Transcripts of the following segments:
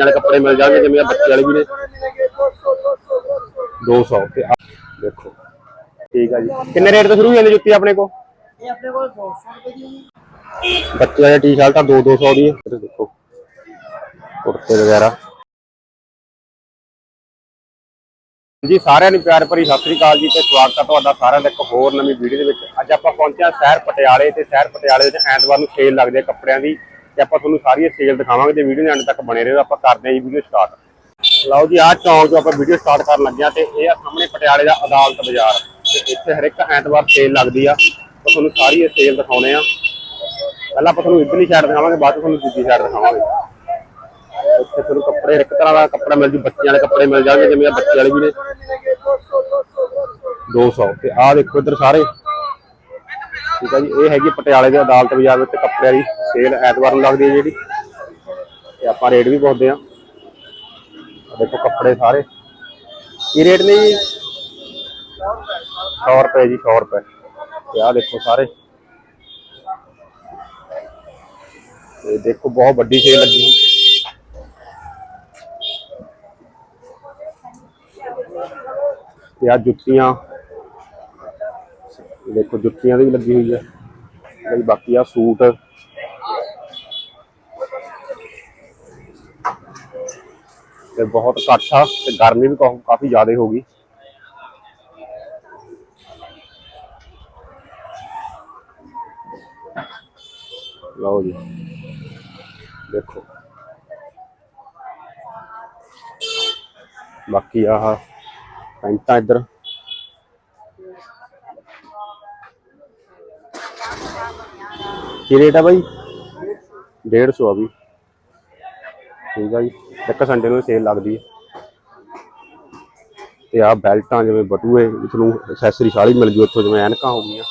ਵਾਲੇ ਕੱਪੜੇ ਮਿਲ ਜਾਣਗੇ ਜਿਵੇਂ ਆਹ ਬੱਚੇ ਵਾਲੇ ਵੀ ਨੇ। 200 ਤੇ ਆਹ ਦੇਖੋ। ਠੀਕ ਆ ਜੀ। ਕਿੰਨੇ ਰੇਟ ਤੋਂ ਸ਼ੁਰੂ ਹੋ ਜਾਂਦੀ ਜੁੱਤੀ ਆਪਣੇ ਕੋਲ? ਇਹ ਆਪਣੇ ਕੋਲ 200 ਰੁਪਏ ਦੀ ਹੈ। ਬੱਚੇ ਵਾਲੇ ਟੀ-ਸ਼ਰਟਾਂ 2 200 ਦੀ ਹੈ। ਇਹ ਦੇਖੋ ਕੁੜਤੇ ਵਗੈਰਾ। ਜੀ ਸਾਰਿਆਂ ਨੂੰ ਪਿਆਰ ਭਰੀ ਸਤਿ ਸ੍ਰੀ ਅਕਾਲ ਜੀ ਤੇ ਸਵਾਗਤ ਹੈ ਤੁਹਾਡਾ ਸਾਰਿਆਂ ਦਾ ਇੱਕ ਹੋਰ ਨਵੀਂ ਵੀਡੀਓ ਦੇ ਵਿੱਚ। ਅੱਜ ਆਪਾਂ ਪਹੁੰਚੇ ਹਾਂ ਸ਼ਹਿਰ ਪਟਿਆਲੇ ਤੇ ਸ਼ਹਿਰ ਪਟਿਆਲੇ ਵਿੱਚ ਐਤਵਾਰ ਨੂੰ ਸੇਲ ਲੱਗਦੀ ਹੈ ਕੱਪੜਿਆਂ ਦੀ। ਤੇ ਆਪਾਂ ਤੁਹਾਨੂੰ ਸਾਰੀਆਂ ਸੇਲ ਦਿਖਾਵਾਂਗੇ ਜੇ ਵੀਡੀਓ ਦੇ ਅੰਤ ਤੱਕ ਬਣੇ ਰਹੋ, ਆਪਾਂ ਕਰਦੇ ਹਾਂ ਜੀ ਵੀਡੀਓ ਸਟਾਰਟ ਲਓ ਜੀ, ਆਹ ਚੌਂਕ ਤੋਂ ਆਪਾਂ ਵੀਡੀਓ ਸਟਾਰਟ ਕਰਨ ਲੱਗੇ ਹਾਂ ਤੇ ਇਹ ਆ ਸਾਹਮਣੇ ਪਟਿਆਲੇ ਦਾ ਅਦਾਲਤ ਬਾਜ਼ਾਰ। ਤੇ ਇੱਥੇ ਹਰ ਇੱਕ ਐਤਵਾਰ ਸੇਲ ਲੱਗਦੀ ਆ। ਆਪਾਂ ਤੁਹਾਨੂੰ ਸਾਰੀ ਸੇਲ ਦਿਖਾਉਣੇ ਆ। ਪਹਿਲਾਂ ਆਪਾਂ ਤੁਹਾਨੂੰ ਇਧਰਲੀ ਸਾਈਡ ਦਿਖਾਵਾਂਗੇ, ਬਾਅਦ 'ਚ ਤੁਹਾਨੂੰ ਦੂਜੀ ਸਾਈਡ ਦਿਖਾਵਾਂਗੇ। ਇੱਥੇ ਤੁਹਾਨੂੰ ਕੱਪੜੇ ਇੱਕ ਤਰ੍ਹਾਂ ਦਾ ਕੱਪੜਾ ਮਿਲ ਜੂ, ਬੱਚਿਆਂ ਵਾਲੇ ਕੱਪੜੇ ਮਿਲ ਜਾਣਗੇ, ਜਿਵੇਂ ਬੱਚੇ ਵਾਲੇ ਵੀ ਨੇ। 200 ਤੇ ਆਹ ਦੇਖੋ ਇੱਧਰ ਸਾਰੇ। ਠੀਕ ਹੈ ਜੀ, ਇਹ ਹੈਗੀ ਪਟਿਆਲੇ ਦੇ ਅਦਾਲਤ ਬਾਜ਼ਾਰ ਵਿੱਚ ਕੱਪੜਿਆਂ ਦੀ ਸੇਲ ਐਤਵਾਰ ਨੂੰ ਲੱਗਦੀ ਹੈ ਜਿਹੜੀ। ਤੇ ਆਪਾਂ ਰੇਟ ਵੀ ਪੁੱਛਦੇ ਆ ਦੇਖੋ ਕੱਪੜੇ ਸਾਰੇ। ਕੀ ਰੇਟ ਨੇ ਜੀ? 100 ਰੁਪਏ ਜੀ 100 ਰੁਪਏ। ਤੇ ਆਹ ਦੇਖੋ ਸਾਰੇ। ਤੇ ਦੇਖੋ ਬਹੁਤ ਵੱਡੀ ਸੇਲ ਲੱਗੀ ਹੋਈ। ਤੇ ਆ ਜੁੱਤੀਆਂ ਦੇਖੋ, ਜੁੱਤੀਆਂ ਦੀ ਵੀ ਲੱਗੀ ਹੋਈ ਹੈ ਤੇ ਬਾਕੀ ਆ ਸੂਟ ਤੇ ਬਹੁਤ ਘੱਟ ਆ, ਤੇ ਗਰਮੀ ਵੀ ਕਾਫ- ਕਾਫੀ ਜ਼ਿਆਦਾ ਹੋ ਗਈ। ਲਓ ਜੀ। ਦੇਖੋ। ਬਾਕੀ ਆਹ ਪੈਂਟਾਂ ਇੱਧਰ। ਕੀ ਰੇਟ ਆ ਬਾਈ? 150 ਆ ਵੀ ਠੀਕ ਆ ਜੀ। ਇੱਕ ਸੰਡੇ ਨੂੰ ਸੇਲ ਲੱਗਦੀ ਹੈ ਤੇ ਆ ਬੈਲਟਾਂ ਜਿਵੇਂ ਬਟੂਏ ਇਸ ਐਕਸੈਸਰੀ ਸਾਰੀ ਮਿਲ ਜੂ ਇੱਥੋਂ, ਜਿਵੇਂ ਐਨਕਾਂ ਹੋ ਗਈਆਂ।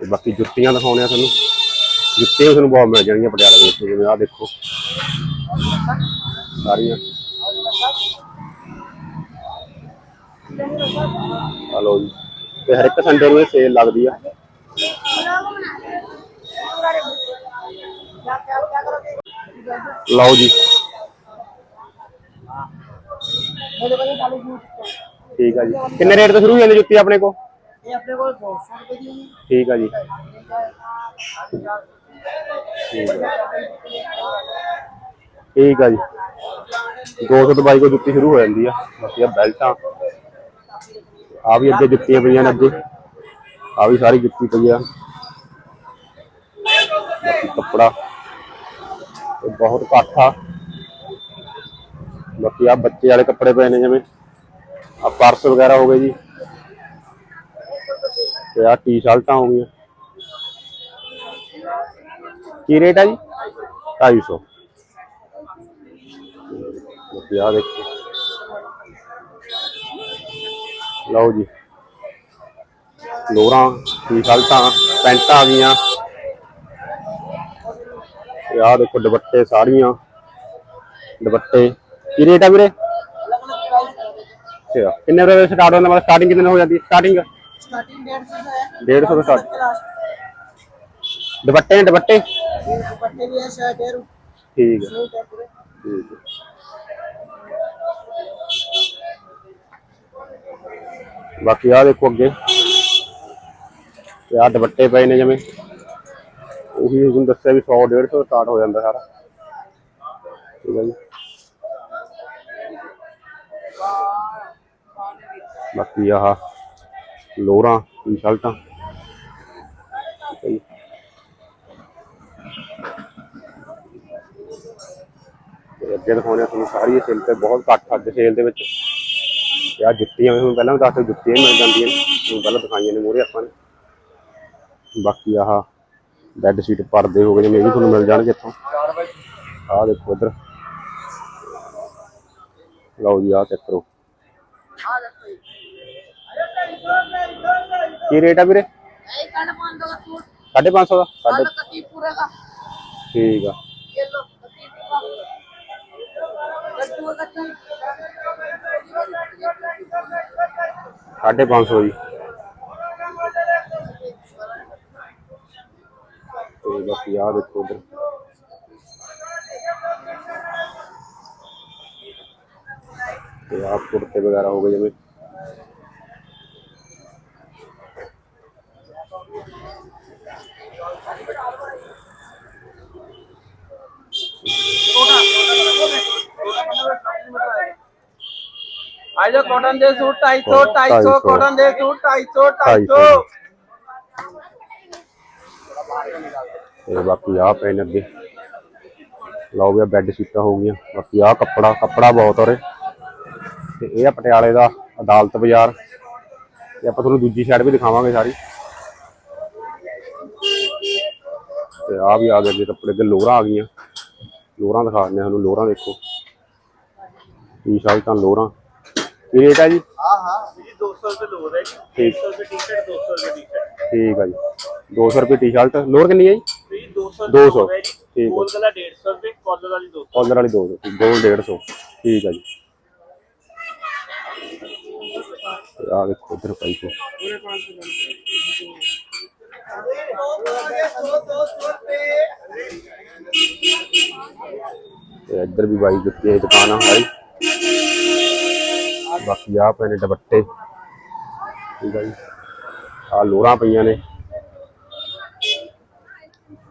ਤੇ ਬਾਕੀ ਜੁੱਤੀਆਂ ਦਿਖਾਉਣੇ ਆ ਤੁਹਾਨੂੰ। ਜੁੱਤੀਆਂ ਤੁਹਾਨੂੰ ਬਹੁਤ ਮਿਲ ਜਾਣਗੀਆਂ ਪਟਿਆਲੇ ਦੇ ਵਿੱਚ, ਜਿਵੇਂ ਆ ਦੇਖੋ। ਸਾਰੀਆਂ। ਹਲੋ ਜੀ। ਤੇ ਹਰ ਇੱਕ ਸੰਡੇ ਨੂੰ ਇਹ ਸੇਲ ਲੱਗਦੀ ਆ। ਲਓ ਜੀ ਮੇਰੇ ਕੋਲ 40 ਜੂਟ ਠੀਕ ਆ ਜੀ ਕਿੰਨੇ ਰੇਟ ਤੋਂ ਸ਼ੁਰੂ ਹੋ ਜਾਂਦੀ ਜੁੱਤੀ ਆਪਣੇ ਕੋਲ ਇਹ ਆਪਣੇ ਕੋਲ 200 ਰੁਪਏ ਦੀ ਹੈ ਠੀਕ ਆ ਜੀ ਠੀਕ ਆ ਠੀਕ ਆ ਜੀ 200 ਤੋਂ ਬਾਈ ਕੋ ਜੁੱਤੀ ਸ਼ੁਰੂ ਹੋ ਜਾਂਦੀ ਆ ਬਾਕੀ ਆ ਬੈਲਟਾਂ ਆ ਵੀ ਅੱਗੇ ਜੁੱਤੀਆਂ ਪਈਆਂ ਨੇ ਅੱਗੇ ਆ ਵੀ ਸਾਰੀ ਜੁੱਤੀ ਪਈ ਆ ਬਾਕੀ ਕੱਪੜਾ। ਤੇ ਬਹੁਤ ਘੱਟ ਆ। ਬਾਕੀ ਆ ਬੱਚੇ ਵਾਲੇ ਕੱਪੜੇ ਪਏ ਨੇ ਜਿਵੇਂ। ਆ ਪਰਸ ਵਗੈਰਾ ਹੋ ਗਏ ਜੀ। ਤੇ ਆ ਟੀ-ਸ਼ਰਟਾਂ ਹੋ ਗਈਆਂ। ਕੀ ਰੇਟ ਆ ਜੀ? 250 ਬਾਕੀ ਆ ਦੇਖੋ। ਲਓ ਜੀ। ਲੋਰਾਂ, ਟੀ-ਸ਼ਰਟਾਂ, ਪੈਂਟਾਂ ਆ ਗਈਆਂ। ਤੇ ਆਹ ਦੇਖੋ ਦੁਪੱਟੇ ਸਾੜੀਆਂ। ਦੁਪੱਟੇ। ਕੀ ਰੇਟ ਆ ਵੀਰੇ? ਅੱਛਾ ਕਿੰਨੇ ਰੁਪਏ ਸਟਾਰਟ ਹੁੰਦਾ? ਮਤਲਬ ਸਟਾਰਟਿੰਗ ਕਿੰਨੇ ਹੋ ਜਾਂਦੀ ਸਟਾਰਟਿੰਗ ਸਟਾਰਟਿੰਗ 150 ਹੈ। 150 ਤੋਂ ਸਟਾਰਟ ਦੁਪੱਟੇ ਦੁਪੱਟੇ? ਦੁਪੱਟੇ ਵੀ ਹੈ ਸ਼ਾਇਦ ਹੈ ਠੀਕ ਹੈ। ਠੀਕ ਹੈ। ਬਾਕੀ ਆ ਦੇਖੋ ਅੱਗੇ। ਤੇ ਆ ਦੁਪੱਟੇ ਪਏ ਨੇ ਜਿਵੇਂ ਉਹੀ ਤੁਹਾਨੂੰ ਦੱਸਿਆ ਵੀ 100 150 ਸਟਾਰਟ ਹੋ ਜਾਂਦਾ ਸਾਰਾ। ਠੀਕ ਹੈ ਜੀ। ਬਾਕੀ ਆਹ ਲੋਰਾਂ ਟੀ-ਸ਼ਰਟਾਂ ਅੱਗੇ ਦਿਖਾਉਣੇ ਹਾਂ ਤੁਹਾਨੂੰ ਸਾਰੀ ਸੇਲ ਤੇ ਬਹੁਤ ਘੱਟ ਅੱਜ ਸੇਲ ਦੇ ਵਿੱਚ। ਆ ਜੁੱਤੀਆਂ ਮੈਂ ਤੁਹਾਨੂੰ ਪਹਿਲਾਂ ਵੀ ਦੱਸਦਾ ਜੁੱਤੀਆਂ ਹੀ ਮਿਲ ਜਾਂਦੀਆਂ ਨੇ। ਪਹਿਲਾਂ ਦਿਖਾਈਆਂ ਨੇ ਮੂਹਰੇ ਆਪਾਂ ਨੇ। ਬਾਕੀ ਆਹ ਬੈੱਡ ਸ਼ੀਟ ਪਰਦੇ ਹੋ ਗਏ ਜਿਵੇਂ ਇਹ ਤੁਹਾਨੂੰ ਮਿਲ ਜਾਣਗੇ ਇੱਥੋਂ। ਆਹ ਦੇਖੋ ਇੱਧਰ। ਲਓ ਜੀ, ਆਹ ਚੈੱਕ ਕਰੋ। ਕੀ ਰੇਟ ਆ ਵੀਰੇ? 550 ਦਾ 550 ਦਾ? ਸਾਡੇ ਪੂਰੇ ਦਾ ਠੀਕ ਆ। ਸਾਢੇ 550 ਜੀ। ਤੇ ਬਾਕੀ ਆ ਦੇਖੋ ਉਧਰ ਤੇ ਆਹ ਕੁੜਤੇ ਵਗੈਰਾ ਹੋ ਗਏ ਜਿਵੇਂ ਆ ਜਾ ਕਾਟਨ ਦੇ ਸੂਟ 250 ਢਾਈ 250 ਸੌ। ਕਾਟਨ ਦੇ ਸੂਟ 250 ਢਾਈ 250 ਸੌ। ਤੇ ਬਾਕੀ ਆਹ ਪਏ ਨੇ ਅੱਗੇ। ਲਓ ਵੀ ਬੈੱਡ ਸ਼ੀਟਾਂ ਹੋ ਗਈਆਂ। ਬਾਕੀ ਆਹ ਕੱਪੜਾ ਕੱਪੜਾ ਬਹੁਤ ਔਰੇ ਤੇ ਇਹ ਆ ਪਟਿਆਲੇ ਦਾ ਅਦਾਲਤ ਬਾਜ਼ਾਰ। ਤੇ ਆਪਾਂ ਤੁਹਾਨੂੰ ਦੂਜੀ ਸਾਈਡ ਵੀ ਦਿਖਾਵਾਂਗੇ ਸਾਰੀ। ਤੇ ਆਹ ਵੀ ਆ ਗਏ ਕੱਪੜੇ ਅੱਗੇ ਲੋਰਾਂ ਆ ਗਈਆਂ। ਲੋਰਾਂ ਦਿਖਾ ਦਿੰਦੇ ਹਾਂ ਤੁਹਾਨੂੰ ਲੋਰਾਂ ਦੇਖੋ। ਟੀ-ਸ਼ਰਟਾਂ ਲੋਰਾਂ। ਕੀ ਰੇਟ ਹੈ ਜੀ? ਹਾਂ ਹਾਂ। ਜੀ 200 ਰੁਪਏ ਲੋਰ ਹੈ ਜੀ। ਠੀਕ। 100 ਰੁਪਏ ਟੀ-ਸ਼ਰਟ 200 ਰੁਪਏ ਟੀ-ਸ਼ਰਟ। ਠੀਕ ਆ ਜੀ। 200 ਰੁਪਏ ਟੀ-ਸ਼ਰਟ ਲੋਰ ਕਿੰਨੀ ਹੈ ਜੀ? ਜੀ 200 ਦੋ ਰੁਪਏ ਸੌ। ਲੋਰ ਹੈ ਜੀ। ਠੀਕ ਹੈ। ਗੋਲ ਗਲਾ 150 ਰੁਪਏ ਕਾਲਰ ਵਾਲੀ 200 ਕਾਲਰ ਵਾਲੀ 200 ਗੋਲ 150 ਠੀਕ ਆ ਜੀ। ਤੇ ਆ ਦੇਖੋ ਇਧਰ ਪਾਈ ਕੋ ਤੇ ਇੱਧਰ ਵੀ ਬਾਈ ਜੁੱਤੀਆਂ ਦੀ ਦੁਕਾਨ ਆ ਸਾਰੀ ਬਾਕੀ ਆ ਪਏ ਨੇ ਦੁਪੱਟੇ। ਠੀਕ ਆ ਜੀ। ਆ ਲੋਰਾਂ ਪਈਆਂ ਨੇ।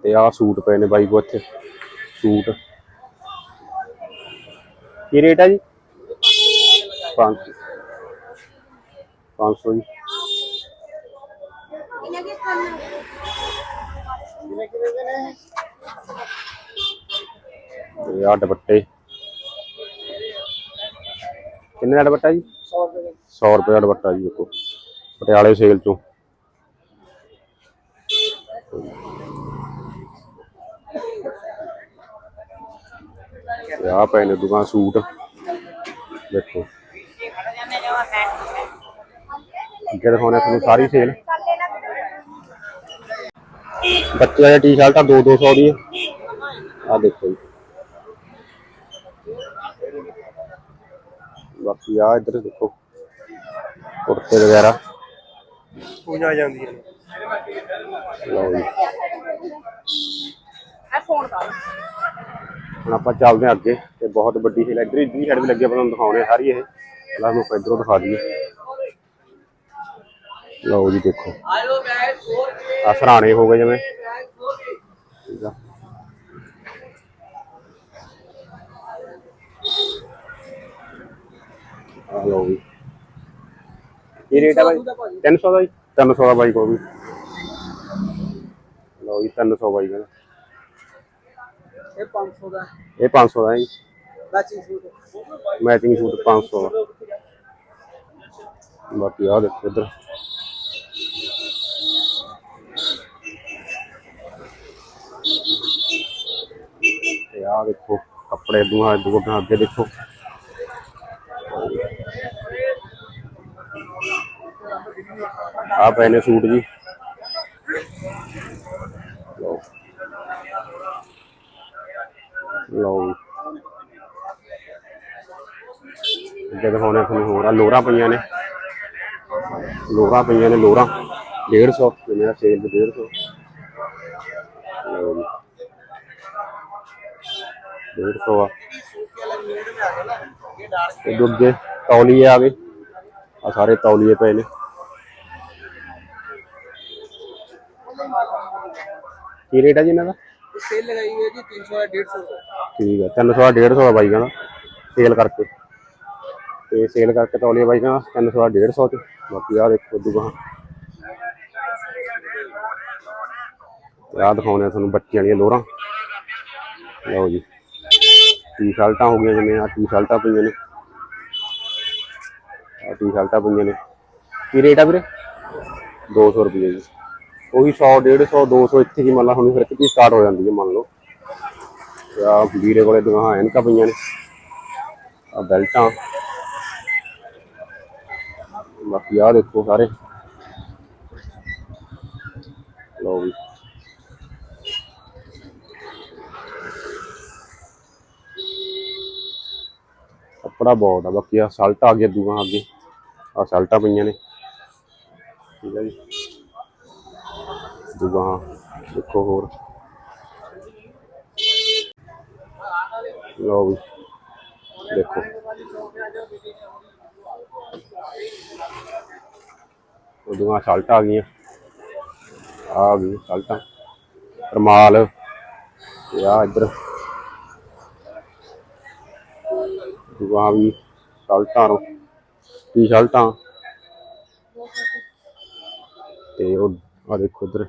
ਤੇ ਆ ਸੂਟ ਪਏ ਨੇ ਬਾਈ ਕੋ ਇੱਥੇ, ਸੂਟ। ਕੀ ਰੇਟ ਹੈ ਜੀ? 500 500 ਜੀ। ਤੇ ਆ ਦੁਪੱਟੇ। ਕਿੰਨੇ ਦਾ ਦੁਪੱਟਾ ਜੀ? 100 ਰੁਪਏ 100 ਰੁਪਏ ਦਾ ਦੁਪੱਟਾ ਜੀ ਦੇਖੋ। ਪਟਿਆਲੇ ਸੇਲ ਚੋਂ। ਤੇ ਆ ਪਏ ਨੇ ਦੁਕਾਨ ਸੂਟ। ਦੇਖੋ। ਅੱਗੇ ਦਿਖਾਉਣੇ ਤੁਹਾਨੂੰ ਸਾਰੀ ਸੇਲ ਬੱਚਿਆਂ ਦੀ ਟੀ-ਸ਼ਰਟਾਂ 2 200 ਦੀ ਆ। ਦੇਖੋ ਜੀ। ਬਾਕੀ ਆ ਇੱਧਰ ਦੇਖੋ ਕੁੜਤੇ ਵਗੈਰਾ। ਪੂਜਾ ਜਾਂਦੀਆਂ ਨੇ ਲਓ ਜੀ। ਇਹ ਫੋਨ ਕਰ ਹੁਣ ਆਪਾਂ ਚੱਲਦੇ ਹਾਂ ਅੱਗੇ ਤੇ ਬਹੁਤ ਵੱਡੀ ਸੇਲ ਇੱਧਰ ਹੀ ਸਾਈਡ ਵੀ ਲੱਗੀ ਆਪਾਂ ਤੁਹਾਨੂੰ ਦਿਖਾਉਣੇ ਸਾਰੀ ਇਹ। ਪਹਿਲਾਂ ਨੂੰ ਆਪਾਂ ਇੱਧਰੋਂ ਦਿਖਾ ਦਈਏ। ਲਓ ਜੀ ਦੇਖੋ। ਆ ਸਰਾਣੇ ਹੋ ਗਏ ਜਿਵੇਂ। ਠੀਕ ਆ। ਲਓ ਜੀ। ਇਹ ਰੇਟ ਹੈ ਬਾਈ? 300 ਦਾ ਜੀ? 300 ਦਾ ਬਾਈ ਕੋ ਵੀ। ਲਓ ਜੀ 300 ਬਾਈ ਕਹਿੰਦਾ। ਇਹ 500 ਦਾ। ਇਹ 500 ਦਾ ਹੈ ਜੀ। ਮੈਚਿੰਗ ਸੂਟ ਮੈਚਿੰਗ ਸੂਟ 500 ਦਾ। ਬਾਕੀ ਆ ਦੇਖੋ ਇੱਧਰ। ਤੇ ਆ ਦੇਖੋ ਕੱਪੜੇ ਦੂਆ ਦੂਆ ਅੱਗੇ ਦੇਖੋ। ਆ ਪਏ ਨੇ ਸੂਟ ਜੀ। ਲਓ। ਅੱਗੇ ਦਿਖਾਉਣੇ ਤੁਹਾਨੂੰ ਹੋਰ। ਆ ਲੋਰਾਂ ਪਈਆਂ ਨੇ। ਲੋਰਾਂ ਪਈਆਂ ਨੇ, ਲੋਰਾਂ। 150 ਤੇ ਮੇਰਾ ਸੇਲ ਤੇ 150 ਲਓ ਜੀ। 150 ਆ। ਤੇ ਦੁੱਗੇ ਤੌਲੀਏ ਆ ਗਏ ਆ ਸਾਰੇ ਤੌਲੀਏ ਪਏ ਨੇ। ਕੀ ਰੇਟ ਹੈ ਜੀ ਇਹਨਾਂ ਦਾ? ਸੇਲ ਲਗਾਈ ਹੋਈ ਹੈ ਜੀ 300 150 ਠੀਕ ਹੈ 300 150 ਦਾ ਬਾਈ ਕਹਿੰਦਾ ਸੇਲ ਕਰਕੇ। ਤੇ ਸੇਲ ਕਰਕੇ ਤੌਲੀਏ ਬਾਈ ਕਹਿੰਦਾ 300 150 ਤੇ। ਬਾਕੀ ਆ ਦੇਖੋ ਦੁਕਾਨ ਤੇ ਆਹ ਦਿਖਾਉਂਦੇ ਤੁਹਾਨੂੰ ਬੱਚਿਆਂ ਵਾਲੀਆਂ ਲੋਰਾਂ। ਲਓ ਜੀ, ਟੀ-ਸ਼ਰਟਾਂ ਹੋ ਗਈਆਂ ਜਿਵੇਂ ਆ ਟੀ-ਸ਼ਰਟਾਂ ਪਈਆਂ ਨੇ। ਆ ਟੀ-ਸ਼ਰਟਾਂ ਪਈਆਂ ਨੇ। ਕੀ ਰੇਟ ਆ ਵੀਰੇ? 200 ਰੁਪਏ ਜੀ। ਉਹੀ 100 150 200 ਇੱਥੇ ਹੀ ਮੰਨ ਲਾ ਹੁਣ ਫਿਰ ਕਿਤੇ ਸਟਾਰਟ ਹੋ ਜਾਂਦੀ ਹੈ ਮੰਨ ਲਓ। ਆ ਵੀਰੇ ਕੋਲੇ ਦੁਕਾਨਾਂ ਐਨਕਾਂ ਪਈਆਂ ਨੇ। ਆ ਬੈਲਟਾਂ। ਬਾਕੀ ਆ ਦੇਖੋ ਸਾਰੇ। ਲਓ ਵੀ। ਕੱਪੜਾ ਬਹੁਤ ਆ, ਬਾਕੀ ਆ ਸਲਟ ਆ ਗਿਆ ਅੱਗੇ। ਆ ਸਲਟਾਂ ਪਈਆਂ ਨੇ। ਠੀਕ ਹੈ ਜੀ। ਦੁਕਾਨ ਦੇਖੋ ਹੋਰ। ਲਓ ਵੀ, ਦੇਖੋ। ਉਦੋਂ ਸ਼ਲਟ ਆ ਗਈਆਂ। ਆ ਗਈ ਸ਼ਲਟਾਂ ਰਮਾਲ। ਤੇ ਆ ਇੱਧਰ। ਦੁਆ ਵੀ ਸ਼ਲਟਾਂ ਰੋ ਟੀ ਸ਼ਲਟਾਂ ਤੇ ਉਹ ਆ ਦੇਖੋ ਇੱਧਰ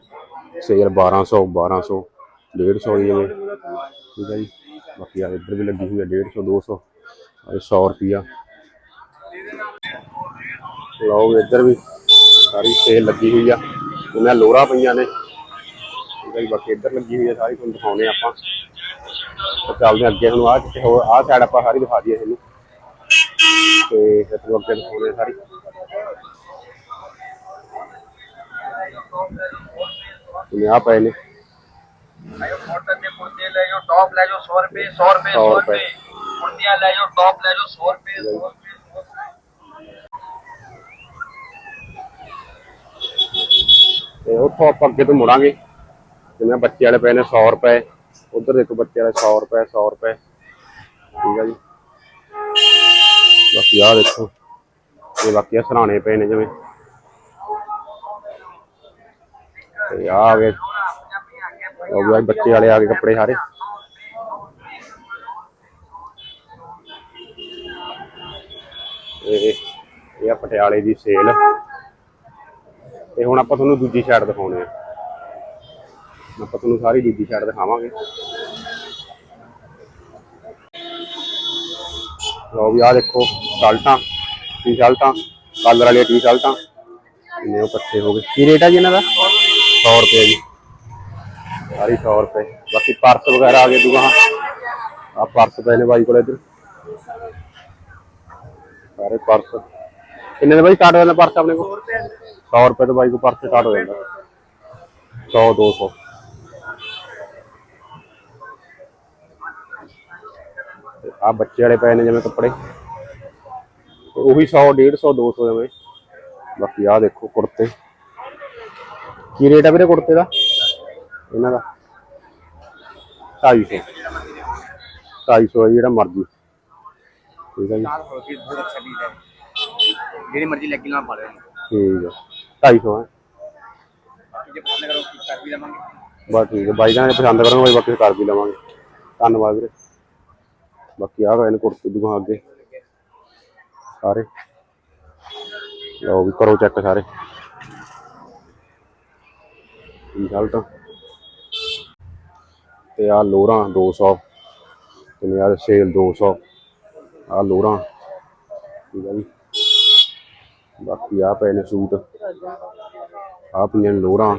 ਸੇਲ 1200 1200 150 ਦੀ ਜਿਵੇਂ ਠੀਕ ਹੈ ਜੀ। ਬਾਕੀ ਆ ਇੱਧਰ ਵੀ ਲੱਗੀ ਹੋਈ ਹੈ 150 200 ਆ 100 ਰੁਪਿਆ ਲਓ ਵੀ ਇੱਧਰ ਵੀ ਸਾਰੀ ਸੇਲ ਲੱਗੀ ਹੋਈ ਆ। ਉਹਨਾਂ ਲੋਰਾ ਪਈਆਂ ਨੇ। ਠੀਕ ਹੈ ਜੀ, ਬਾਕੀ ਇੱਧਰ ਲੱਗੀ ਹੋਈ ਆ, ਸਾਰੀ ਤੁਹਾਨੂੰ ਦਿਖਾਉਣੇ ਆ ਆਪਾਂ। ਤੇ ਚੱਲਦੇ ਹਾਂ ਅੱਗੇ ਹੁਣ, ਆਹ ਕਿਤੇ ਹੋਰ, ਆਹ ਸਾਈਡ ਆਪਾਂ ਸਾਰੀ ਦਿਖਾ ਦਈਏ ਤੁਹਾਨੂੰ ਤੇ ਫਿਰ ਤੁਹਾਨੂੰ ਅੱਗੇ ਦਿਖਾਉਣੇ ਆ ਸਾਰੀ। ਜਿਵੇਂ ਆਹ ਪਏ ਨੇ कॉटन के कुर्ते ले जाओ टॉप ले जाओ सौ रुपए सौ रुपए सौ सौ रुपए। रुपए कुर्तियां ले जाओ टॉप ले जाओ सौ रुपए सौ रुपए सौ रुपए। ਤੇ ਉੱਥੋਂ ਆਪਾਂ ਅੱਗੇ ਤੋਂ ਮੁੜਾਂਗੇ ਜਿਵੇਂ ਬੱਚੇ ਵਾਲੇ ਪਏ ਨੇ 100 ਰੁਪਏ ਉਧਰ ਦੇਖੋ ਬੱਚੇ ਵਾਲੇ 100 ਰੁਪਏ 100 ਰੁਪਏ ਠੀਕ ਆ ਜੀ ਬਾਕੀ ਆਹ ਦੇਖੋ ਇਹ ਬਾਕੀ ਆਹ ਸਰਾਣੇ ਪਏ ਨੇ ਜਿਵੇਂ ਤੇ ਆਹ ਆ ਗਏ। ਉਹ ਵੀ ਬੱਚੇ ਵਾਲੇ ਆ ਗਏ ਕੱਪੜੇ ਸਾਰੇ। ਇਹ ਇਹ ਆ ਪਟਿਆਲੇ ਦੀ ਸੇਲ। ਤੇ ਹੁਣ ਆਪਾਂ ਤੁਹਾਨੂੰ ਦੂਜੀ ਸਾਈਡ ਦਿਖਾਉਣੇ ਆ। ਆਪਾਂ ਤੁਹਾਨੂੰ ਸਾਰੀ ਦੂਜੀ ਸਾਈਡ ਦਿਖਾਵਾਂਗੇ। ਲਓ ਵੀ ਆਹ ਦੇਖੋ, ਸ਼ਰਟਾਂ ਟੀ ਸ਼ਰਟਾਂ ਕਲਰ ਵਾਲੀਆਂ ਟੀ ਸ਼ਰਟਾਂ ਇਹਨੇ ਉਹ ਪੱਤੇ ਹੋ ਗਏ। ਕੀ ਰੇਟ ਆ ਜੀ ਇਹਨਾਂ ਦਾ? 100 ਰੁਪਏ ਜੀ। ਸਾਰੀ 100 ਰੁਪਏ। ਬਾਕੀ ਪਰਸ ਵਗੈਰਾ ਆ ਗਏ ਦੁਕਾਨ। ਆ ਪਰਸ ਪਏ ਨੇ ਬਾਈ ਕੋਲ ਇੱਧਰ। ਸਾਰੇ ਪਰਸ। ਕਿੰਨੇ ਦੇ ਬਾਈ? ਸਟਾਰਟ ਹੋ ਜਾਂਦਾ ਪਰਸ ਆਪਣੇ ਕੋਲ? 100 ਰੁਪਏ ਤੋਂ ਬਾਈ ਕੋ ਪਰਸ ਸਟਾਰਟ ਹੋ ਜਾਂਦਾ। 100 200 ਆ ਬੱਚੇ ਵਾਲੇ ਪਏ ਨੇ ਜਿਵੇਂ ਕੱਪੜੇ। ਤੇ ਉਹੀ 100 150 200 ਜਿਵੇਂ ਬਾਕੀ ਆ ਦੇਖੋ ਕੁੜਤੇ। ਕੀ ਰੇਟ ਆ ਵੀਰੇ ਕੁੜਤੇ ਦਾ? ਇਹਨਾਂ ਦਾ। 250 250 ਜਿਹੜਾ ਮਰਜ਼ੀ। ਠੀਕ ਹੈ ਜੀ। ਨਾਲ ਹੋ ਕੇ ਬਹੁਤ ਅੱਛਾ ਚੀਜ਼ ਜਿਹੜੀ ਮਰਜ਼ੀ ਲੱਗੀ ਨਾਲ ਪਾ ਲੈਣ ਠੀਕ ਹੈ 250 ਹੈ ਜੇ ਬਾਈ ਕਹਿੰਦੇ ਬਾਕੀ ਕਰ ਵੀ ਲਵਾਂਗੇ। ਬਾਕੀ ਆ ਗਏ ਨੇ ਕੁੜਤੇ ਦੁਕਾਨ ਅੱਗੇ। ਸਾਰੇ। ਲਓ ਵੀ ਕਰੋ ਚੈੱਕ ਸਾਰੇ। ਟੀ ਸ਼ਰਟ ਤੇ ਆ ਲੋਰਾਂ 200 ਤੇ ਯਾਰ ਸੇਲ 200 ਆ ਲੋਰਾਂ। ਠੀਕ ਹੈ ਜੀ। ਬਾਕੀ ਆ ਪਏ ਨੇ ਸੂਟ। ਆ ਪਈਆਂ ਲੋਰਾਂ।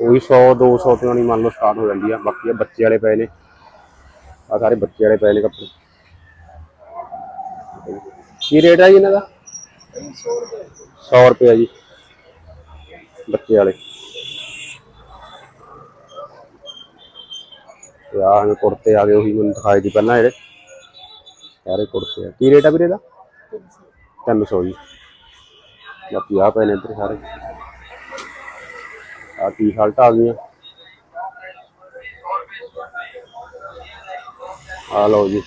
ਉਹੀ 100 200 ਤੋਂ ਨਹੀਂ ਮੰਨ ਲਓ ਸਟਾਰਟ ਹੋ ਜਾਂਦੀ ਆ। ਬਾਕੀ ਆ ਬੱਚੇ ਵਾਲੇ ਪਏ ਨੇ। ਆ ਸਾਰੇ ਬੱਚੇ ਵਾਲੇ ਪਏ ਨੇ ਕੱਪੜੇ। ਕੀ ਰੇਟ ਹੈ ਜੀ ਇਹਨਾਂ ਦਾ? 100 ਰੁਪਏ ਜੀ। ਬੱਚੇ ਵਾਲੇ। ਤੇ ਆਹ ਨੇ ਕੁੜਤੇ ਆ ਗਏ, ਉਹੀ ਮੈਨੂੰ ਦਿਖਾਏ ਦੀ ਪਹਿਲਾਂ ਜਿਹੜੇ ਸਾਰੇ ਕੁੜਤੇ ਆ। ਕੀ ਰੇਟ ਆ ਵੀਰੇ ਦਾ 300 ਜੀ। ਬਾਕੀ ਆ ਪਏ ਨੇ ਇੱਧਰ ਸਾਰੇ। ਆ ਟੀ ਸ਼ਰਟ ਆ ਗਈਆਂ? ਆ ਲਓ ਜੀ।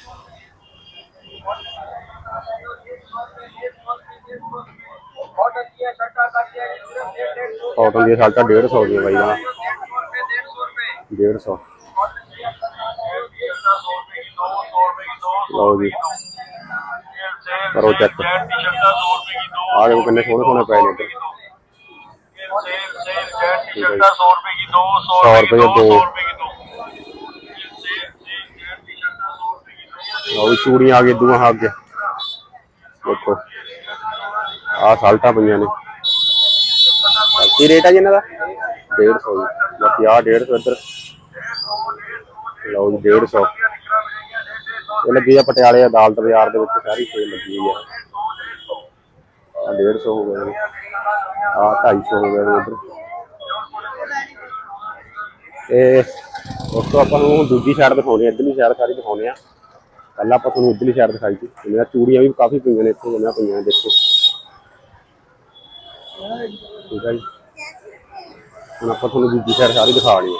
ਕਾਟਨ ਦੀਆਂ ਸ਼ਰਟਾਂ 150 ਦੀਆਂ ਬਾਈ ਦਾ 150 ਲਓ ਜੀ ਕਰੋ ਚੈੱਕ ਆ ਦੇਖੋ ਕਿੰਨੇ ਸੋਹਣੇ ਸੋਹਣੇ ਪਏ ਨੇ ਇੱਧਰ 100 ਰੁਪਏ ਦੀ 2 100 ਰੁਪਏ ਦੀ 2 ਲਓ ਚੂੜੀਆਂ ਆ ਗਈ ਦੂਆਂ ਆ ਗਿਆ ਦੇਖੋ ਆ ਸ਼ਰਟਾਂ ਪਈਆਂ ਨੇ। ਕੀ ਰੇਟ ਆ ਜੀ ਇਹਨਾਂ ਦਾ? 150 ਜੀ। ਬਾਕੀ ਆ 150 ਇੱਧਰ। ਲਓ ਜੀ 150 ਇਹ ਲੱਗੀ ਆ ਪਟਿਆਲੇ ਅਦਾਲਤ ਬਾਜ਼ਾਰ ਦੇ ਵਿੱਚ ਸਾਰੀ ਸੇਲ ਲੱਗੀ ਹੋਈ ਆ। ਆ 150 ਹੋ ਗਿਆ ਜੀ। ਆ 250 ਹੋ ਜੀ ਇੱਧਰ। ਤੇ ਉਸ ਤੋਂ ਆਪਾਂ ਨੂੰ ਦੂਜੀ ਸਾਈਡ ਦਿਖਾਉਣੀ ਆ ਇੱਧਰਲੀ ਸਾਈਡ ਸਾਰੀ ਦਿਖਾਉਣੀ ਆ। ਪਹਿਲਾਂ ਆਪਾਂ ਤੁਹਾਨੂੰ ਇੱਧਰਲੀ ਸਾਈਡ ਦਿਖਾਈ ਸੀ। ਆਹ ਚੂੜੀਆਂ ਵੀ ਕਾਫੀ ਪਈਆਂ ਨੇ ਇੱਥੇ ਆਹ ਪਈਆਂ ਨੇ ਦੇਖੋ। ਠੀਕ ਹੈ ਜੀ। ਹੁਣ ਆਪਾਂ ਤੁਹਾਨੂੰ ਦੂਜੀ ਸਾਈਡ ਸਾਰੀ ਦਿਖਾ ਲਈ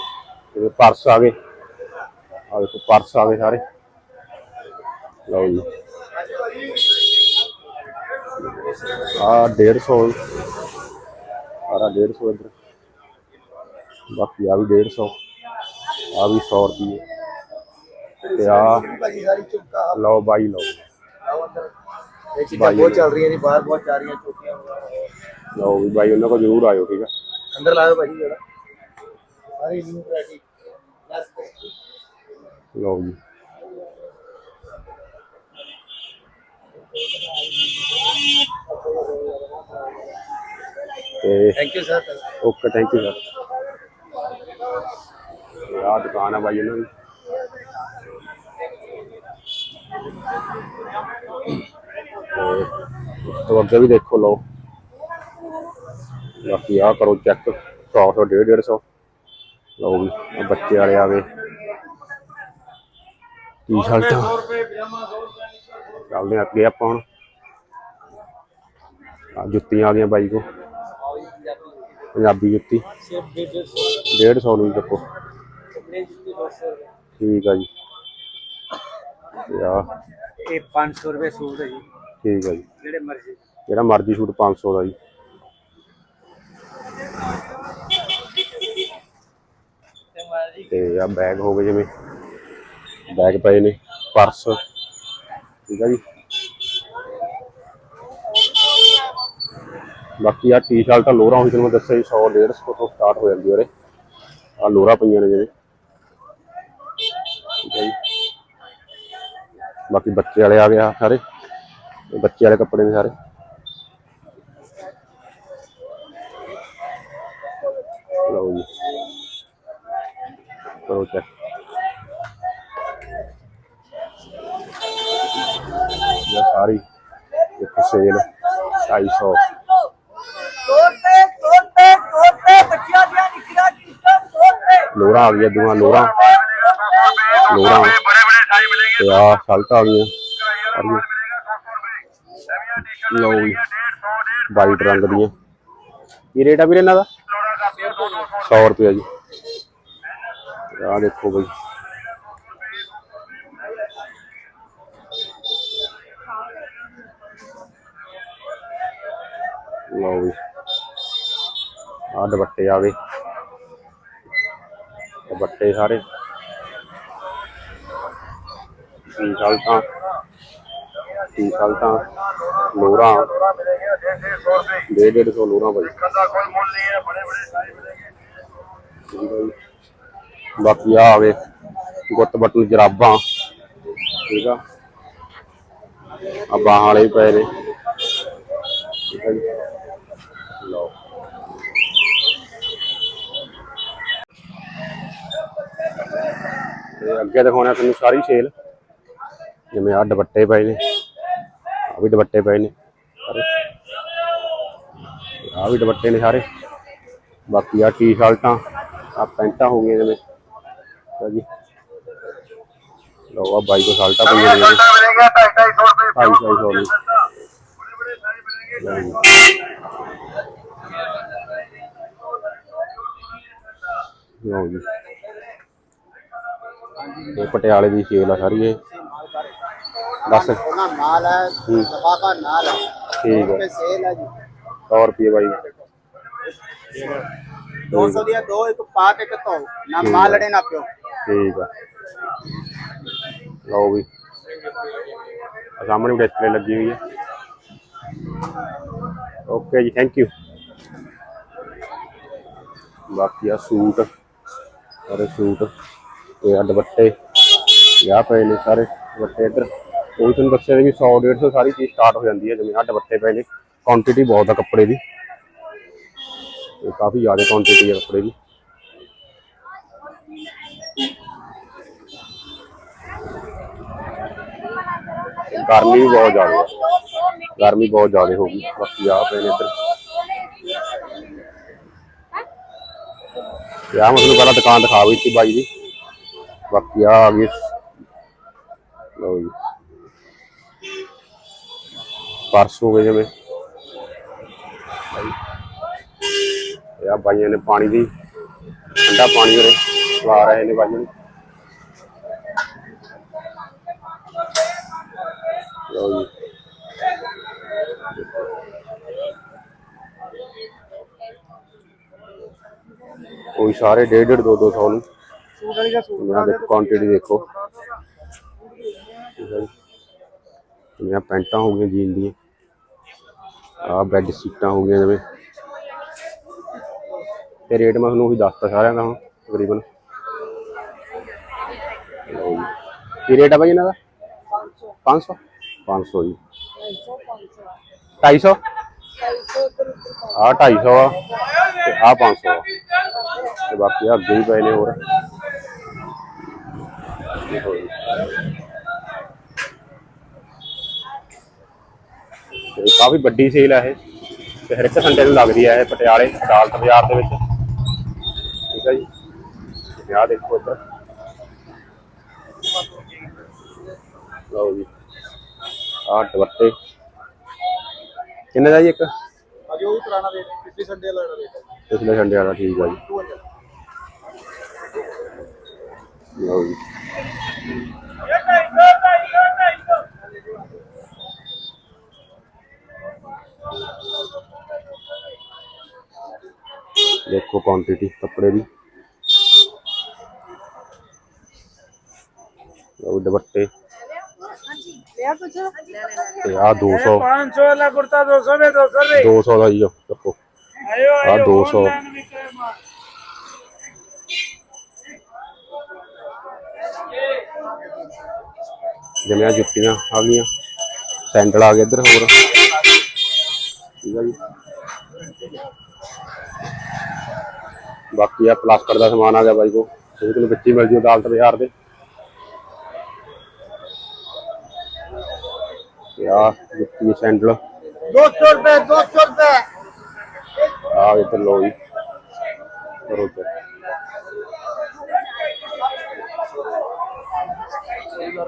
ਜਿਵੇਂ ਪਰਸ ਆ ਗਏ। ਆ ਦੇਖੋ ਪਰਸ ਆ ਗਏ ਸਾਰੇ। ਲਓ ਜੀ। ਆ 150 ਆਰਾ 150 ਇੱਧਰ। ਬਾਕੀ ਆ ਵੀ 150 ਆ ਵੀ 100 ਰੁਪਏ ਤੇ ਆ ਲਓ ਬਾਈ ਲਓ। ਬਾਈ ਬਹੁਤ ਚੱਲ ਰਹੀਆਂ ਨੇ ਬਾਹਰ ਬਹੁਤ ਜਾ ਰਹੀਆਂ ਲਓ ਵੀ ਬਾਈ ਉਹਨਾਂ ਕੋਲ ਜ਼ਰੂਰ ਆਇਓ ਠੀਕ ਆ? ਅੰਦਰ ਲਾਓ ਭਾਜੀ ਜਰਾ ਸਾਰੀ ਨਿਊ ਵੈਰਾਈਟੀ ਲਓ ਜੀ। ਤੇ thank you sir okay thank you sir ਆ ਦੁਕਾਨ ਆ ਬਾਈ ਇਹਨਾਂ ਦੀ। ਤੇ ਉਸ ਤੋਂ ਅੱਗੇ ਵੀ ਦੇਖੋ ਲਓ। ਬਾਕੀ ਆ ਕਰੋ ਚੈੱਕ 100 ਤੋਂ 150 150 ਲਓ ਵੀ ਆਹ ਬੱਚੇ ਵਾਲੇ ਆ ਗਏ। ਟੀ-ਸ਼ਰਟਾਂ ਚੱਲਦੇ ਹਾਂ ਅੱਗੇ ਆਪਾਂ ਹੁਣ। ਆ ਜੁੱਤੀਆਂ ਆ ਗਈਆਂ ਬਾਈ ਕੋ ਪੰਜਾਬੀ ਜੁੱਤੀ। 150 ਨੂੰ ਚੱਕੋ। ਠੀਕ ਆ ਜੀ। ਤੇ ਆ ਇਹ 500 ਰੁਪਏ ਸੂਟ ਹੈ ਜੀ। ਠੀਕ ਆ ਜੀ। ਜਿਹੜੇ ਮਰਜ਼ੀ। ਜਿਹੜਾ ਮਰਜ਼ੀ ਸੂਟ 500 ਦਾ ਜੀ। ਤੇ ਆ ਬੈਗ ਹੋ ਗਏ ਜਿਵੇਂ। ਬੈਗ ਪਏ ਨੇ ਪਰਸ ਠੀਕ ਆ ਜੀ। ਬਾਕੀ ਆ ਟੀ-ਸ਼ਰਟਾਂ ਲੋਰਾ ਹੋਈ ਤੁਹਾਨੂੰ ਮੈਂ ਦੱਸਿਆ ਜੀ 100 150 ਤੋਂ ਸਟਾਰਟ ਹੋ ਜਾਂਦੀ ਉਰੇ। ਆ ਲੋਰਾ ਪਈਆਂ ਨੇ ਜਿਵੇਂ। ਠੀਕ ਹੈ ਜੀ। ਬਾਕੀ ਬੱਚੇ ਵਾਲੇ ਆ ਗਏ ਆ ਸਾਰੇ। ਬੱਚੇ ਵਾਲੇ ਕੱਪੜੇ ਨੇ ਸਾਰੇ ਲਓ ਜੀ ਕਰੋ ਚੈੱਕ ਇਹ ਸਾਰੀ ਇੱਕ ਲੋਰਾ ਆ ਗਿਆ ਦੂਆ ਲੋਰਾ। ਲੋਰਾ। ਤੇ ਆ ਸਲਟ ਆ ਗਈਆਂ। ਲੋ ਵੀ ਵਾਈਟ ਰੰਗ ਦੀਆਂ। ਇਹ ਰੇਟ ਆ ਵੀਰੇ ਇਹਨਾਂ ਦਾ? 100 ਰੁਪਏ ਜੀ। ਆ ਦੇਖੋ ਬਈ। ਲਓ ਵੀ ਆ ਦੁਪੱਟੇ ਆਵੇ ਦੁਪੱਟੇ ਸਾਰੇ। ਟੀ ਸ਼ਰਟਾਂ ਟੀ ਸ਼ਰਟਾਂ ਲੋਰਾ। 150 ਲੋਰਾ ਭਾਈ ਬਾਕੀ ਆ ਆਵੇ ਗੁੱਤ ਬਟਨ ਜਰਾਬਾਂ, ਠੀਕ ਆ? ਆ ਬਾਹਾਂ ਵਾਲੇ ਵੀ ਪਏ ਨੇ। ਲਓ। ਤੇ ਅੱਗੇ ਦਿਖਾਉਣਾ ਤੁਹਾਨੂੰ ਸਾਰੀ ਸੇਲ, ਜਿਵੇਂ ਆ ਦੁਪੱਟੇ ਪਏ ਨੇ ਆ ਵੀ ਦੁਪੱਟੇ ਪਏ ਨੇ ਸਾਰੇ। ਆ ਵੀ ਦੁਪੱਟੇ ਨੇ ਸਾਰੇ। ਬਾਕੀ ਆ ਟੀ-ਸ਼ਰਟਾਂ ਆ ਪੈਂਟਾਂ ਹੋ ਗਈਆਂ ਜਿਵੇਂ। ਠੀਕ ਆ ਜੀ। ਲਓ ਆ ਬਾਈ ਕੋ ਸਾਲਟਾ ਪਈ ਹੈ ਸਾਲਟਾ ਮਿਲੇਗਾ 250 ਰੁਪਏ 250 ਰੁਪਏ ਬੜੇ ਬੜੇ ਸਾਰੇ ਮਿਲਣਗੇ ਲਓ ਜੀ। ਇਹ ਪਟਿਆਲੇ ਦੀ ਸੇਲ ਆ ਸਾਰੀ ਇਹ। ਦੱਸ। ਉਹਨਾਂ ਨਾਲ ਹੈ ਲਫਾਫਾ ਨਾਲ ਹੈ। ਠੀਕ ਹੈ। ਸੇਲ ਹੈ ਜੀ। 100 ਰੁਪਏ ਬਾਈ। 200 ਦੀ ਦੋ ਇੱਕ ਪਾ ਕੇ ਕਿਤੋਂ ਨਾ ਮਾਲ ਲੜੇ ਨਾ ਪਿਓ। ਠੀਕ ਆ। ਲਓ ਵੀ। ਆਹ ਸਾਹਮਣੇ ਡਿਸਪਲੇ ਲੱਗੀ ਹੋਈ ਹੈ ਓਕੇ ਜੀ ਥੈਂਕ ਯੂ ਬਾਕੀ ਆ ਸੂਟ, ਸਾਰੇ ਸੂਟ ਤੇ ਆ ਦੁਪੱਟੇ ਆ ਪਏ ਨੇ ਸਾਰੇ ਦੁਪੱਟੇ ਇੱਧਰ। ਕੋਈ ਤੁਹਾਨੂੰ ਦੱਸਿਆ ਸੀ ਵੀ 100 150 ਸਾਰੀ ਚੀਜ਼ ਸਟਾਰਟ ਹੋ ਜਾਂਦੀ ਹੈ ਜਿਵੇਂ ਆ ਦੁਪੱਟੇ ਪਏ ਨੇ। ਕੁਆਂਟੀਟੀ ਬਹੁਤ ਆ ਕੱਪੜੇ ਦੀ। ਤੇ ਕਾਫੀ ਜ਼ਿਆਦਾ ਕੁਆਂਟੀਟੀ ਆ ਕੱਪੜੇ ਦੀ। ਗਰਮੀ ਵੀ ਬਹੁਤ ਜ਼ਿਆਦਾ ਹੈ। ਗਰਮੀ ਬਹੁਤ ਜ਼ਿਆਦਾ ਹੋ ਗਈ। ਬਾਕੀ ਆ ਪਏ ਨੇ ਇੱਧਰ। ਆ ਮਤਲਬ ਪਹਿਲਾਂ ਦੁਕਾਨ ਦਿਖਾ ਵੀ ਸੀ ਬਾਈ ਦੀ। ਬਾਕੀ ਆ ਆ ਗਈ। ਲਓ ਜੀ। ਪਰਸ ਹੋ ਗਏ ਜਿਵੇਂ। ਆ ਬਾਈਆਂ ਨੇ ਪਾਣੀ ਦੀ। ਠੰਡਾ ਪਾਣੀ ਉਰੇ ਲਾ ਰਹੇ ਨੇ ਬਾਈਆਂ ਨੂੰ। ਲਓ ਜੀ। ਕੋਈ ਸਾਰੇ 1.5 2 200 ਨੂੰ ਸੂਟ ਵਾਲੀ ਦਾ ਸੂਟ ਇਹਨਾਂ ਦੇ ਕੁਆਂਟੀਟੀ ਦੇਖੋ। ਠੀਕ ਹੈ ਜੀ। ਇਹਨਾਂ ਪੈਂਟਾਂ ਹੋ ਗਈਆਂ ਜੀਨ ਦੀਆਂ। ਆਹ ਬੈੱਡ ਸੀਟਾਂ ਹੋ ਗਈਆਂ ਜਿਵੇਂ। ਤੇ ਰੇਟ ਮੈਂ ਤੁਹਾਨੂੰ ਉਹੀ ਦੱਸਤਾ ਸਾਰਿਆਂ ਦਾ ਹੁਣ ਤਕਰੀਬਨ। ਕੀ ਰੇਟ ਆ ਭਾਈ ਇਹਨਾਂ ਦਾ? 500 500 ਜੀ। 250 ਆ 250 ਆ ਤੇ ਆ 500 ਆ। ਤੇ ਬਾਕੀ ਆ ਅੱਗੇ ਵੀ ਪਏ ਨੇ ਹੋਰ। ਤੇ ਕਾਫੀ ਵੱਡੀ ਸੇਲ ਆ ਇਹ। ਤੇ ਹਰ ਇੱਕ ਸੰਡੇ ਨੂੰ ਲੱਗਦੀ ਆ ਇਹ ਪਟਿਆਲੇ ਅਦਾਲਤ ਬਾਜ਼ਾਰ ਦੇ ਵਿੱਚ। ਠੀਕ ਹੈ ਜੀ। ਤੇ ਆਹ ਦੇਖੋ ਇੱਧਰ। ਲਓ ਜੀ। ਆਹ ਦੁਪੱਟੇ। ਕਿੰਨੇ ਦਾ ਜੀ ਇੱਕ? ਅਜੇ ਉਹ ਪੁਰਾਣਾ ਰੇਟ ਪਿਛਲੇ ਸੰਡੇ ਵਾਲਾ ਰੇਟ ਪਿਛਲੇ ਸੰਡੇ ਵਾਲਾ ਠੀਕ ਆ ਜੀ। 200 ਲਓ ਜੀ। ਦੇਖੋ ਕੁਆਂਟੀਟੀ ਕੱਪੜੇ ਦੀ। ਲਓ ਦੁਪੱਟੇ। ਪਿਆ ਕੁਝ ਦਾ ਜੀ ਜਿਵੇਂ ਆ ਜੁੱਤੀਆਂ ਆ ਗਈਆਂ। ਸੈਂਡਲ ਆ ਗਏ ਇੱਧਰ ਹੋਰ। ਬਾਕੀ ਆ ਪਲਾਸਟਰ ਦਾ ਸਮਾਨ ਆ ਗਿਆ ਬਾਈ ਕੋ ਜਿਹਦੇ ਕੋਲ ਵਿੱਚ ਮਿਲ ਜੂ ਅਦਾਲਤ ਬਿਹਾਰ ਦੇ। ਆ ਜੁੱਤੀ ਸੈਂਡਲ? 200 ਰੁਪਏ 200 ਰੁਪਏ। ਆ ਇਧਰ ਲੋ ਜੀ। ਕਰੋ ਤੇ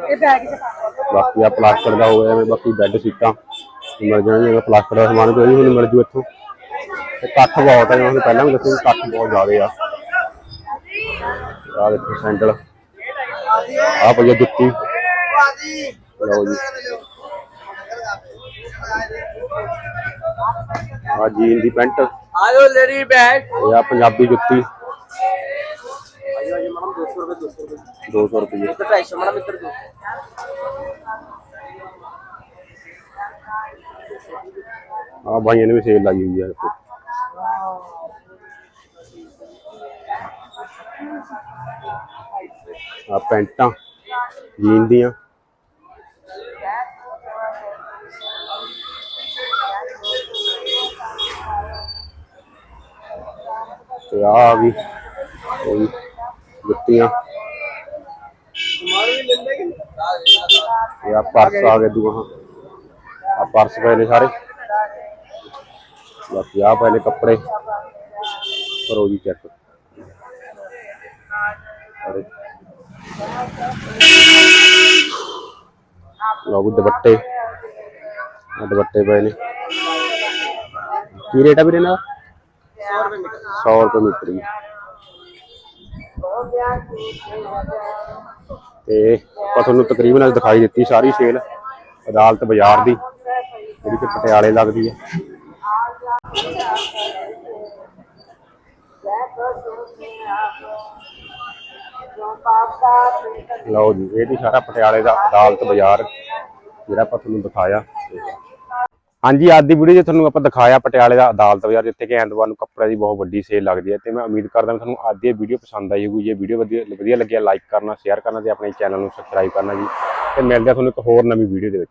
ਇਹ ਬੈਗ ਚ ਬਾਕੀ ਆ ਪਲਾਸਟਰ ਦਾ ਹੋਇਆ ਵੀ ਬਾਕੀ ਬੈੱਡ ਸੀਟਾਂ। ਮਿਲ ਜਾਣਗੀਆਂ ਪਲਾਸਟਰ ਦਾ ਸਮਾਨ ਕੋਈ ਹੁਣ ਮਿਲ ਜੂ ਇੱਥੋਂ। ਤੇ ਕੱਠ ਬਹੁਤ ਆ ਜਿਵੇਂ ਪਹਿਲਾਂ ਵੀ ਦੱਸਿਆ ਕੱਠ ਬਹੁਤ ਜ਼ਿਆਦੇ ਆ। ਆ ਦੇਖੋ ਸੈਂਡਲ। ਆ ਪਈ ਜੁੱਤੀ। ਲਓ ਜੀ। ਆ ਜੀਨ ਦੀ ਪੈਂਟ। ਆ ਜੋ ਬੈਗ। ਇਹ ਆ ਪੰਜਾਬੀ ਜੁੱਤੀ। ਆਇਓ ਜੀ ਮੈਡਮ 200 ਰੁਪਏ 200 ਰੁਪਏ। 200 250 ਮੈਡਮ ਇੱਧਰ ਦੋ ਆ ਭਾਈਆਂ ਨੇ ਵੀ ਸੇਲ ਲਾਈ ਹੋਈ ਆ ਇੱਥੇ। ਆ ਪੈਂਟਾਂ ਜੀਨ ਦੀਆਂ। ਤੇ ਆ ਆ ਗਈ ਉਹ ਵੀ ਜੁੱਤੀਆਂ। ਇਹ ਆ ਪਰਸ ਆ ਗਏ ਦੂਆ। ਆ ਪਰਸ ਪਏ ਨੇ ਸਾਰੇ। ਬਾਕੀ ਆ ਪਏ ਨੇ ਕੱਪੜੇ। ਕਰੋ ਜੀ ਚੈੱਕ ਸਾਰੇ ਲਓ ਵੀ ਦੁਪੱਟੇ। ਆ ਦੁਪੱਟੇ ਪਏ ਨੇ। ਕੀ ਰੇਟ ਆ ਵੀਰੇ ਇਹਨਾਂ ਦਾ? 100 ਰੁਪਏ ਮੀਟਰ। ਜੀ। ਤੇ ਆਪਾਂ ਤੁਹਾਨੂੰ ਤਕਰੀਬਨ ਅੱਜ ਦਿਖਾਈ ਦਿੱਤੀ ਸਾਰੀ ਸੇਲ, ਅਦਾਲਤ ਬਾਜ਼ਾਰ ਦੀ, ਜਿਹੜੀ ਕਿ ਪਟਿਆਲੇ ਲੱਗਦੀ ਹੈ। ਲਓ ਜੀ, ਇਹ ਵੀ ਸਾਰਾ ਪਟਿਆਲੇ ਦਾ ਅਦਾਲਤ ਬਾਜ਼ਾਰ, ਜਿਹੜਾ ਆਪਾਂ ਤੁਹਾਨੂੰ ਦਿਖਾਇਆ। ਹਾਂਜੀ, ਅੱਜ ਦੀ ਵੀਡੀਓ ਜੇ ਤੁਹਾਨੂੰ ਆਪਾਂ ਦਿਖਾਇਆ ਪਟਿਆਲੇ ਦਾ ਅਦਾਲਤ ਬਾਜ਼ਾਰ, ਜਿੱਥੇ ਕਿ ਐਤਵਾਰ ਨੂੰ ਕੱਪੜੇ ਦੀ ਬਹੁਤ ਵੱਡੀ ਸੇਲ ਲੱਗਦੀ ਹੈ। ਤੇ ਮੈਂ ਉਮੀਦ ਕਰਦਾ ਹਾਂ ਤੁਹਾਨੂੰ ਅੱਜ ਦੀ ਵੀਡੀਓ ਪਸੰਦ ਆਈ ਹੋਊਗੀ। ਜੇ ਵੀਡੀਓ ਵਧੀਆ ਵਧੀਆ ਲੱਗਿਆ ਲਾਈਕ ਕਰਨਾ ਸ਼ੇਅਰ ਕਰਨਾ ਤੇ ਆਪਣੇ ਚੈਨਲ ਨੂੰ ਸਬਸਕ੍ਰਾਈਬ ਕਰਨਾ ਜੀ। ਤੇ ਮਿਲਦੇ ਹਾਂ ਤੁਹਾਨੂੰ ਇੱਕ ਹੋਰ ਨਵੀਂ ਵੀਡੀਓ ਦੇ ਵਿੱਚ।